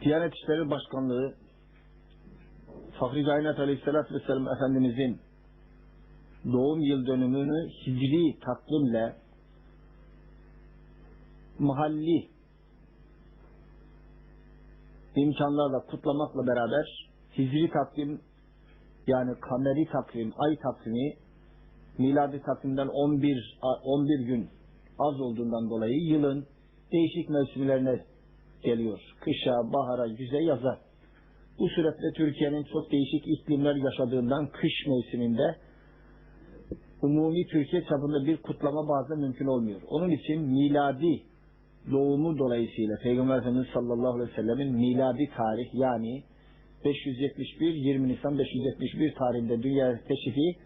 Diyanet İşleri Başkanlığı Fahri Kainat Aleyhisselatü Vesselam Efendimizin doğum yıl dönümünü hicri takvimle mahalli imkanlarla kutlamakla beraber hicri takvim yani kameri takvim, ay takvimi miladi takvimden 11 a- 11 gün az olduğundan dolayı yılın değişik mevsimlerine geliyor. Kışa, bahara, güze, yaza. Bu süreçte Türkiye'nin çok değişik iklimler yaşadığından kış mevsiminde umumi Türkiye çapında bir kutlama bazen mümkün olmuyor. Onun için miladi doğumu dolayısıyla Peygamber Efendimiz sallallahu aleyhi ve sellemin miladi tarih yani 571 20 Nisan 571 tarihinde dünya teşrifi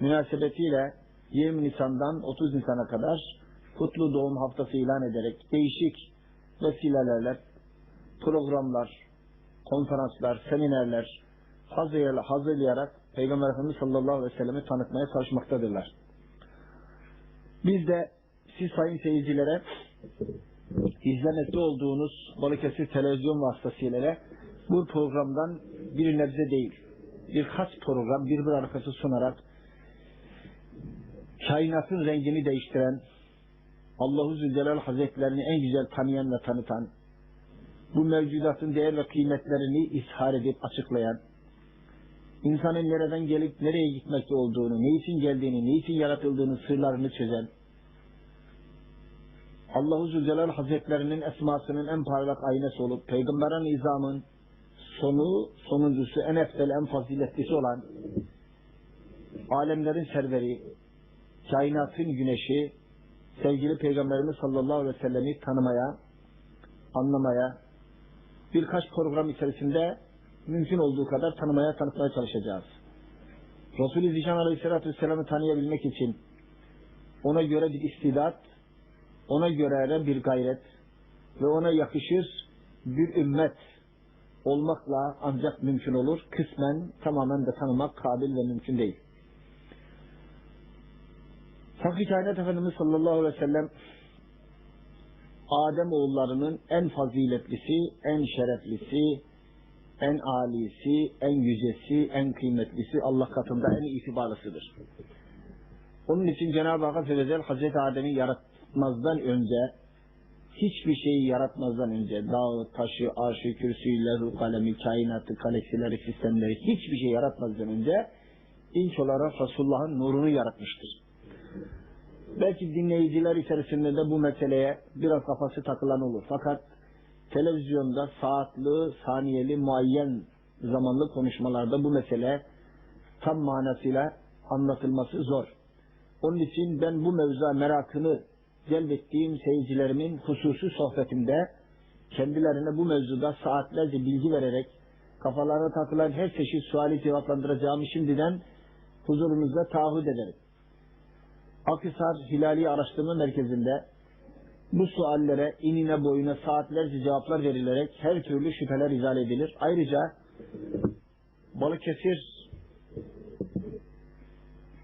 münasebetiyle 20 Nisan'dan 30 Nisan'a kadar kutlu doğum haftası ilan ederek değişik vesilelerle programlar, konferanslar, seminerler hazırlayarak, Peygamber Efendimiz sallallahu aleyhi ve sellem'i tanıtmaya çalışmaktadırlar. Biz de siz sayın seyircilere izlemekte olduğunuz Balıkesir televizyon vasıtasıyla bu programdan bir nebze değil, birkaç program birbir arkası sunarak kainatın rengini değiştiren, Allahu Zülcelal Hazretlerini en güzel tanıyan ve tanıtan, bu mevcudatın değer ve kıymetlerini ishar edip açıklayan, insanın nereden gelip nereye gitmekte olduğunu, ne için geldiğini, ne için yaratıldığını, sırlarını çözen, Allahu Zülcelal Hazretlerinin esmasının en parlak aynası olup, Peygamberin nizamın sonu, sonuncusu, en eftel, en faziletlisi olan, alemlerin serveri, kainatın güneşi, sevgili Peygamberimiz sallallahu aleyhi ve sellemi tanımaya, anlamaya, birkaç program içerisinde mümkün olduğu kadar tanımaya, tanıtmaya çalışacağız. Resul-i Zişan aleyhissalatü vesselam'ı tanıyabilmek için ona göre bir istidat, ona göre bir gayret ve ona yakışır bir ümmet olmakla ancak mümkün olur. Kısmen tamamen de tanımak kabil ve mümkün değil. Fakri Kainat Efendimiz sallallahu aleyhi ve sellem Adem oğullarının en faziletlisi, en şereflisi, en alisi, en yücesi, en kıymetlisi, Allah katında en itibarlısıdır. Onun için Cenab-ı Hak Azze ve Celle Hazreti Adem'i yaratmazdan önce hiçbir şeyi yaratmazdan önce dağı, taşı, arşı, kürsüyle, kalemi, kainatı, galaksileri, sistemleri hiçbir şey yaratmazdan önce ilk olarak Resulullah'ın nurunu yaratmıştır. Belki dinleyiciler içerisinde de bu meseleye biraz kafası takılan olur. Fakat televizyonda saatli, saniyeli, muayyen zamanlı konuşmalarda bu mesele tam manasıyla anlatılması zor. Onun için ben bu mevzuya merakını celbettiğim seyircilerimin hususi sohbetimde kendilerine bu mevzuda saatlerce bilgi vererek kafalarına takılan her çeşit suali cevaplandıracağımı şimdiden huzurunuzda taahhüt ederim. Akhisar Hilali Araştırma Merkezi'nde bu suallere inine boyuna saatlerce cevaplar verilerek her türlü şüpheler izah edilir. Ayrıca Balıkesir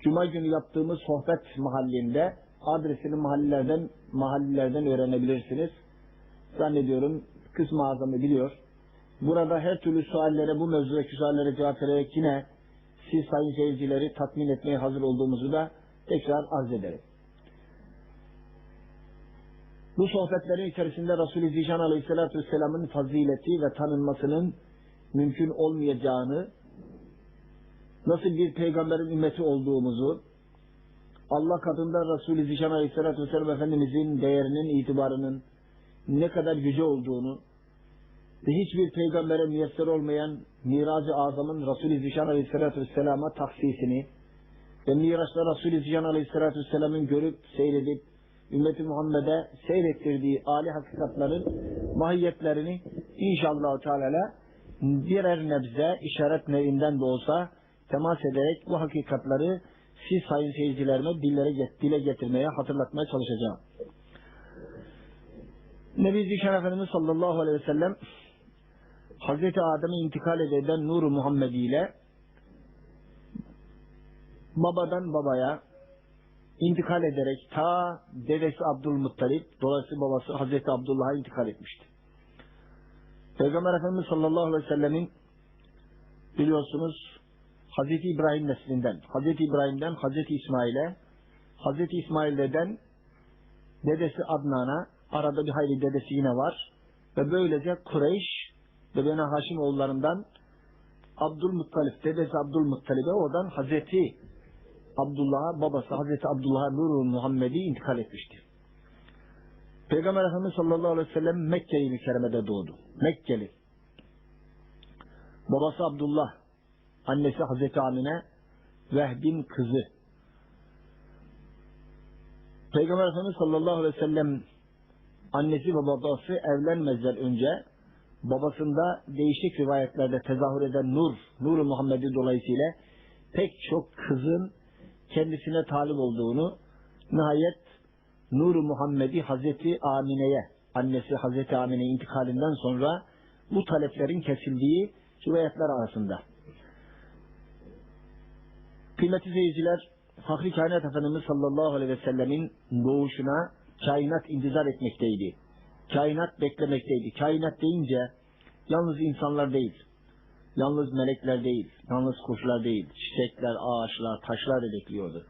Cuma günü yaptığımız sohbet mahallinde adresini mahallelerden mahallelerden öğrenebilirsiniz. Zannediyorum kısmı azamı biliyor. Burada her türlü suallere bu mevzudaki suallere cevap vererek yine siz sayın seyircileri tatmin etmeye hazır olduğumuzu da tekrar arz ederim. Bu sohbetlerin içerisinde Resulü Zişan Aleyhisselatü Vesselam'ın fazileti ve tanınmasının mümkün olmayacağını, nasıl bir peygamberin ümmeti olduğumuzu, Allah katında Resulü Zişan Aleyhisselatü Vesselam Efendimizin değerinin, itibarının ne kadar yüce olduğunu ve hiçbir peygambere müyesser olmayan Mirac-ı Azam'ın Resulü Zişan Aleyhisselatü Vesselam'a taksisini ve Miraç'ta Resulü Zişan Aleyhisselatü Vesselam'ın görüp, seyredip, ümmeti Muhammed'e seyrettirdiği âli hakikatların mahiyetlerini inşallah Teala birer nebze işaret nevinden de olsa temas ederek bu hakikatları siz sayın seyircilerime dillere, dile getirmeye, hatırlatmaya çalışacağım. Nebi Zişan Efendimiz sallallahu aleyhi ve sellem Hazreti Adem'e intikal eden Nur-u Muhammedi ile babadan babaya intikal ederek ta dedesi Abdülmuttalip dolayısıyla babası Hazreti Abdullah'a intikal etmişti. Peygamber Efendimiz sallallahu aleyhi ve sellemin biliyorsunuz Hazreti İbrahim neslinden, Hazreti İbrahim'den Hazreti İsmail'e, Hazreti İsmail'den dedesi Adnan'a, arada bir hayli dedesi yine var. Ve böylece Kureyş ve Beni Haşim oğullarından Abdülmuttalip, dedesi Abdülmuttalip'e oradan Hazreti Abdullah'a, babası Hazreti Abdullah'a Nurul Muhammed'i intikal etmişti. Peygamber Efendimiz sallallahu aleyhi ve sellem Mekke-i Mükerreme'de doğdu. Mekkeli. Babası Abdullah, annesi Hazreti Amine, Vehbin kızı. Peygamber Efendimiz sallallahu aleyhi ve sellem annesi ve babası evlenmezden önce babasında değişik rivayetlerde tezahür eden Nur, Nur-u Muhammed'i dolayısıyla pek çok kızın kendisine talip olduğunu nihayet Nur-u Muhammed'i Hazreti Amine'ye, annesi Hazreti Amine intikalinden sonra bu taleplerin kesildiği rivayetler arasında. Kıymetli seyirciler, Fahri Kainat Efendimiz sallallahu aleyhi ve sellemin doğuşuna kainat intizar etmekteydi. Kainat beklemekteydi. Kainat deyince yalnız insanlar değil, yalnız melekler değil, yalnız kuşlar değil, çiçekler, ağaçlar, taşlar da bekliyordu.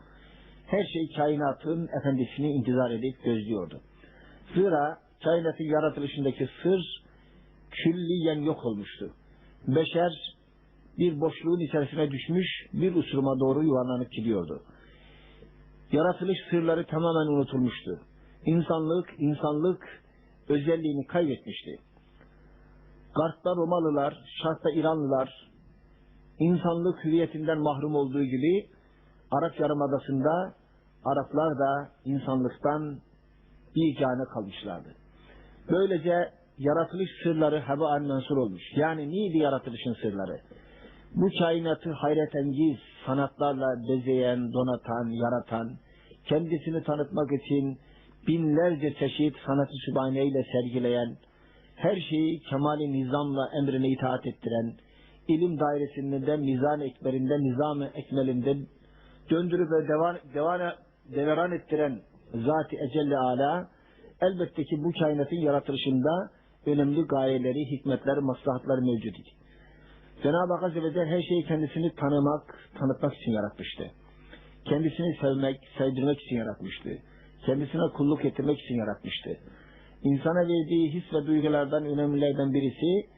Her şey kainatın efendisini intizar edip gözlüyordu. Zira kainatın yaratılışındaki sır külliyen yok olmuştu. Beşer bir boşluğun içerisine düşmüş bir usuruma doğru yuvarlanıp gidiyordu. Yaratılış sırları tamamen unutulmuştu. İnsanlık, insanlık özelliğini kaybetmişti. Garp'ta Romalılar, Şark'ta İranlılar insanlık hüviyetinden mahrum olduğu gibi Arap Yarımadası'nda Araplar da insanlıktan bir cane kalmışlardı. Böylece yaratılış sırları heba mensur olmuş. Yani neydi yaratılışın sırları? Bu kainatı hayretengiz sanatlarla bezeyen, donatan, yaratan, kendisini tanıtmak için binlerce çeşit sanat-ı sübhaneyle sergileyen, her şeyi kemali nizamla emrine itaat ettiren, ilim dairesinde, mizan ekberinde, nizam-ı ekmelinde döndürüp ve devan, devana, deveran ettiren Zat-ı Ecelle Ala, elbette ki bu kainatın yaratılışında önemli gayeleri, hikmetler, maslahatlar mevcut idi. Cenab-ı Hak Azze ve Celle her şeyi kendisini tanımak, tanıtmak için yaratmıştı. Kendisini sevmek, sevdirmek için yaratmıştı. Kendisine kulluk ettirmek için yaratmıştı. İnsana verdiği his ve duygulardan önemlilerden birisi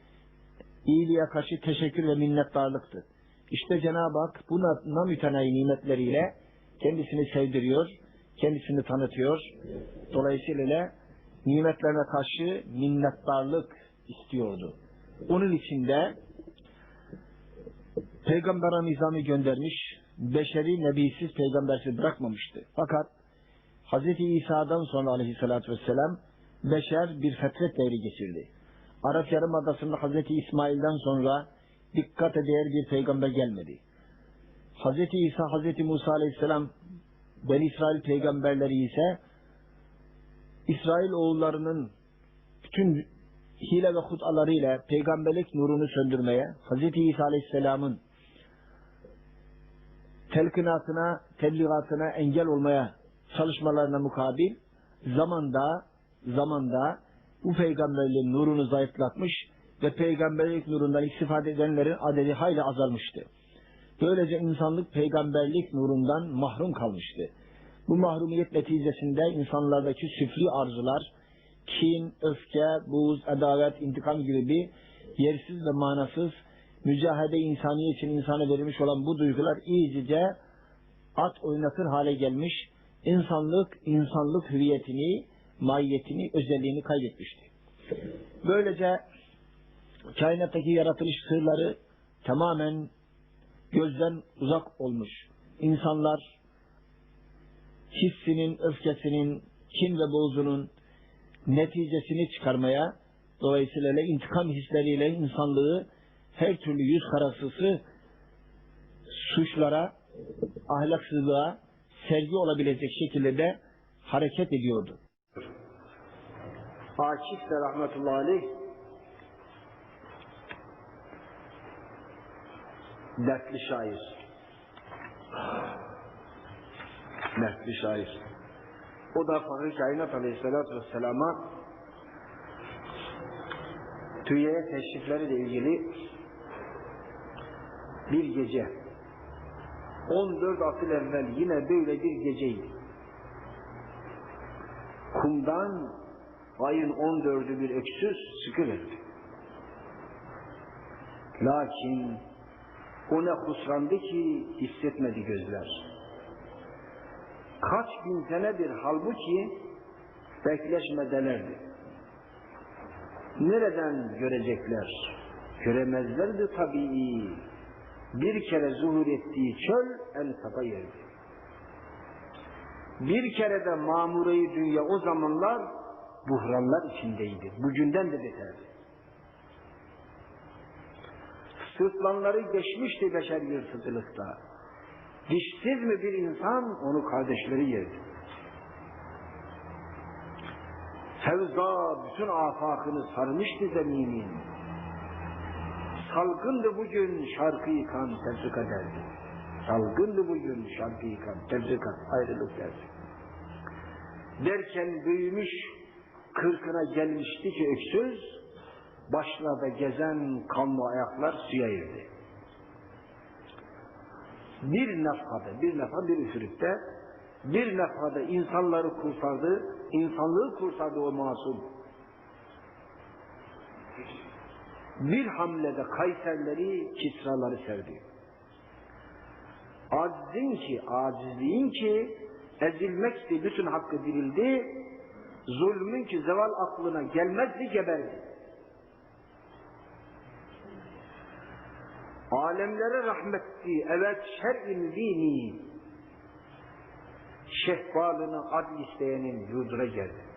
iyiliğe karşı teşekkür ve minnettarlıktı. İşte Cenab-ı Hak bu namütenayi nimetleriyle kendisini sevdiriyor, kendisini tanıtıyor. Dolayısıyla nimetlerine karşı minnettarlık istiyordu. Onun için de peygambera nizamı göndermiş, beşeri nebisiz peygambersiz bırakmamıştı. Fakat Hz. İsa'dan sonra aleyhissalatü vesselam beşer bir fetret devri geçirdi. Arap Yarımadası'nda Hz. İsmail'den sonra dikkat değer bir peygamber gelmedi. Hz. İsa, Hz. Musa aleyhisselam Ben İsrail peygamberleri ise İsrail oğullarının bütün hile ve hutalarıyla peygamberlik nurunu söndürmeye, Hz. İsa aleyhisselamın telkinatına, tebliğatına engel olmaya çalışmalarına mukabil zamanda zamanda bu peygamberliğin nurunu zayıflatmış ve peygamberlik nurundan istifade edenlerin adedi hayli azalmıştı. Böylece insanlık peygamberlik nurundan mahrum kalmıştı. Bu mahrumiyet neticesinde insanlardaki süfli arzular, kin, öfke, buğz, adalet, intikam gibi bir yersiz ve manasız mücahede insaniye için insana verilmiş olan bu duygular iyicece at oynatır hale gelmiş, insanlık, insanlık hüviyetini, mahiyetini, özelliğini kaybetmişti. Böylece kainattaki yaratılış sırları tamamen gözden uzak olmuş. İnsanlar hissinin, öfkesinin, kin ve bozunun neticesini çıkarmaya, dolayısıyla intikam hisleriyle insanlığı her türlü yüz karasısı suçlara, ahlaksızlığa sergi olabilecek şekilde de hareket ediyordu. Akif de rahmetullahi aleyh dertli şair. Dertli şair. O da Fahri Kainat Aleyhisselatü Vesselam'a Tüyeye teşrifleriyle ilgili bir gece 14 asıl evvel yine böyle bir geceydi. Kumdan ayın 14'ü bir öksüz sıkıverdi. Lakin o ne husrandı ki hissetmedi gözler. Kaç bin senedir halbuki bekleşmedelerdi. Nereden görecekler? Göremezlerdi tabii. Bir kere zuhur ettiği çöl en saba yerdi. Bir kere de mamureyi dünya o zamanlar buhranlar içindeydi. Bugünden de beterdi. Sırtlanları geçmişti beşer yırtıcılıkta. Dişsiz mi bir insan onu kardeşleri yerdi. Fevza bütün afakını sarmıştı zeminin. Salgındı bugün şarkı yıkan tefrika derdi. Salgındı bugün şarkı yıkan tefrika ayrılık derdi. Derken büyümüş kırkına gelmişti ki öksüz, başlarda gezen kanlı ayaklar suya girdi. Bir nefhada, bir nefha bir üfürükte, bir nefhada insanları kurtardı, insanlığı kurtardı o masum. Bir hamlede Kayserleri, Kisraları sevdi. Acizin ki, acizliğin ki, ezilmekti bütün hakkı dirildi, zulmün ki zeval aklına gelmezdi geberdi. Alemlere rahmetti, evet şer'in dini, şehbalını adl isteyenin yurduna geldi.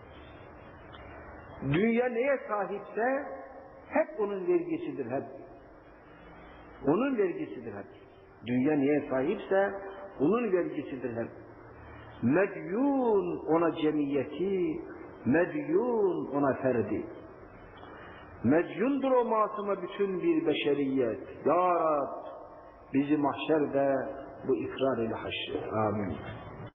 Dünya neye sahipse hep onun vergisidir hep. Onun vergisidir hep. Dünya neye sahipse onun vergisidir hep. Medyun ona cemiyeti, medyun ona ferdi. Medyundur o masuma bütün bir beşeriyet. Ya Rab bizi mahşerde bu ikrar ile haşret. Amin.